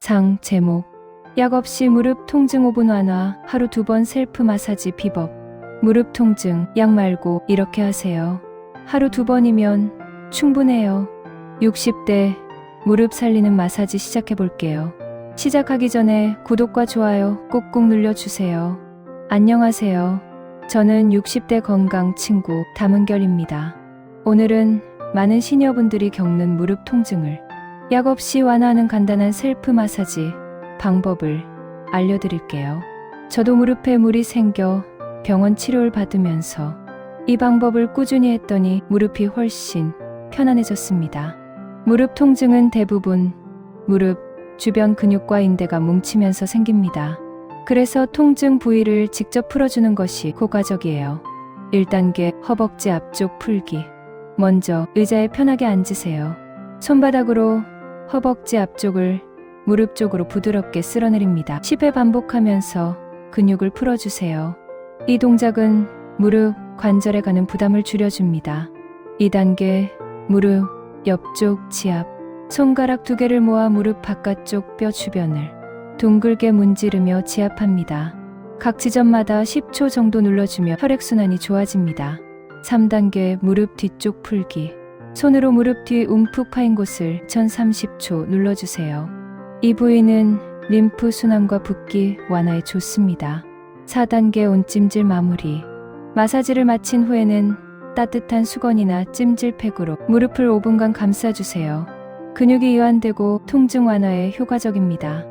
상 제목 약 없이 무릎 통증 5분 완화 하루 두 번 셀프 마사지 비법 무릎 통증 약 말고 이렇게 하세요. 하루 두 번이면 충분해요. 60대 무릎 살리는 마사지 시작해 볼게요. 시작하기 전에 구독과 좋아요 꾹꾹 눌러주세요. 안녕하세요. 저는 60대 건강 친구 담은결입니다. 오늘은 많은 시니어분들이 겪는 무릎 통증을 약 없이 완화하는 간단한 셀프 마사지 방법을 알려드릴게요. 저도 무릎에 물이 생겨 병원 치료를 받으면서 이 방법을 꾸준히 했더니 무릎이 훨씬 편안해졌습니다. 무릎 통증은 대부분 무릎 주변 근육과 인대가 뭉치면서 생깁니다. 그래서 통증 부위를 직접 풀어주는 것이 효과적이에요. 1단계 허벅지 앞쪽 풀기. 먼저 의자에 편하게 앉으세요. 손바닥으로 허벅지 앞쪽을 무릎 쪽으로 부드럽게 쓸어내립니다. 10회 반복하면서 근육을 풀어주세요. 이 동작은 무릎 관절에 가는 부담을 줄여줍니다. 2단계 무릎 옆쪽 지압. 손가락 두 개를 모아 무릎 바깥쪽 뼈 주변을 둥글게 문지르며 지압합니다. 각 지점마다 10초 정도 눌러주며 혈액순환이 좋아집니다. 3단계 무릎 뒤쪽 풀기. 손으로 무릎 뒤 움푹 파인 곳을 1030초 눌러주세요. 이 부위는 림프 순환과 붓기 완화에 좋습니다. 4단계 온찜질 마무리. 마사지를 마친 후에는 따뜻한 수건이나 찜질팩으로 무릎을 5분간 감싸주세요. 근육이 이완되고 통증 완화에 효과적입니다.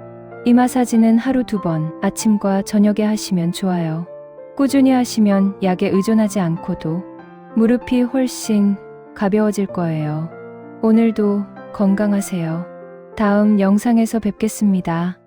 이 마사지는 하루 두 번 아침과 저녁에 하시면 좋아요. 꾸준히 하시면 약에 의존하지 않고도 무릎이 훨씬 가벼워질 거예요. 오늘도 건강하세요. 다음 영상에서 뵙겠습니다.